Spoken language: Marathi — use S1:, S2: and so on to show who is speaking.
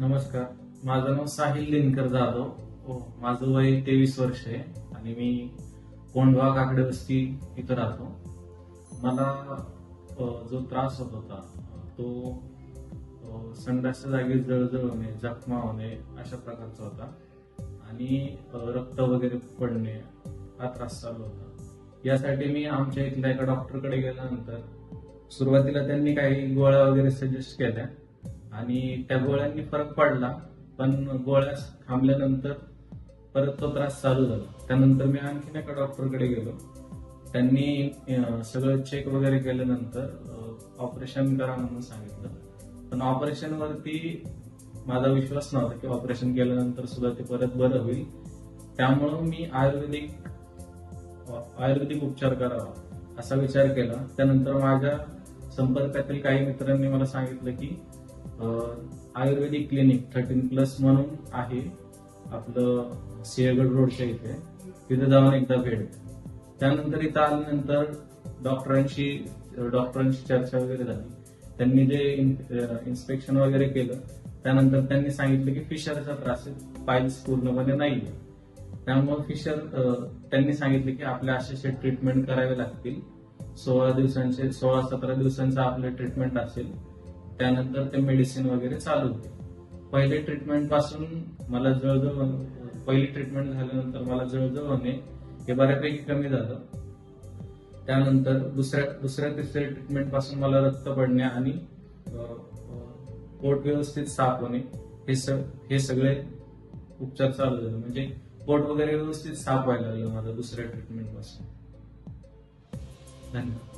S1: नमस्कार. माझं नाव साहिल दिनकर जाधव. हो, माझं वय तेवीस वर्ष आहे आणि मी कोंडवा काकडे वस्ती इथं राहतो. मला जो त्रास होत होता तो संडासच्या जागी जळजळ होणे जखमा होणे अशा प्रकारचा होता. आणि रक्त वगैरे पडणे हा त्रास चालू होता. यासाठी मी आमच्या इथल्या एका डॉक्टरकडे गेल्यानंतर सुरुवातीला त्यांनी काही गोळ्या वगैरे सजेस्ट केल्या. आणि त्या गोळ्यांनी फरक पडला पण गोळ्या थांबल्यानंतर परत तो त्रास चालू झाला. त्यानंतर मी आणखीन एका डॉक्टरकडे गेलो. त्यांनी सगळं चेक वगैरे केल्यानंतर ऑपरेशन करा म्हणून सांगितलं. पण ऑपरेशनवरती माझा विश्वास नव्हता की ऑपरेशन केल्यानंतर सुद्धा ते परत बरं होईल. त्यामुळं मी आयुर्वेदिक आयुर्वेदिक उपचार करावा असा विचार केला. त्यानंतर माझ्या संपर्कातील काही मित्रांनी मला सांगितलं की आयुर्वेदिक क्लिनिक थर्टीन प्लस म्हणून आहे. आपलं सिंहगड रोडच्या इथे. तिथे जाऊन एकदा भेट. त्यानंतर इथं आल्यानंतर डॉक्टरांशी डॉक्टरांशी चर्चा वगैरे झाली. त्यांनी जे इन्स्पेक्शन वगैरे केलं त्यानंतर त्यांनी सांगितलं की फिशरचा त्रास आहे. पायल्स पूर्णपणे नाही त्यामुळे फिशर त्यांनी सांगितले की आपल्या असे ट्रीटमेंट करावे लागतील. सोळा दिवसांचे सोळा सतरा दिवसांचा आपलं ट्रीटमेंट असेल. त्यानंतर ते मेडिसिन वगैरे चालू होते. पहिले ट्रीटमेंटपासून मला जवळजवळ पहिली ट्रीटमेंट झाल्यानंतर मला जळजळ होणे हे बऱ्यापैकी कमी झालं. त्यानंतर दुसऱ्या दुसऱ्या तिसऱ्या ट्रीटमेंटपासून मला रक्त पडणे आणि पोट व्यवस्थित साफ होणे हे सग हे सगळे उपचार चालू झाले. म्हणजे पोट वगैरे व्यवस्थित साफ व्हायला लागलं माझं दुसऱ्या ट्रीटमेंटपासून. धन्यवाद.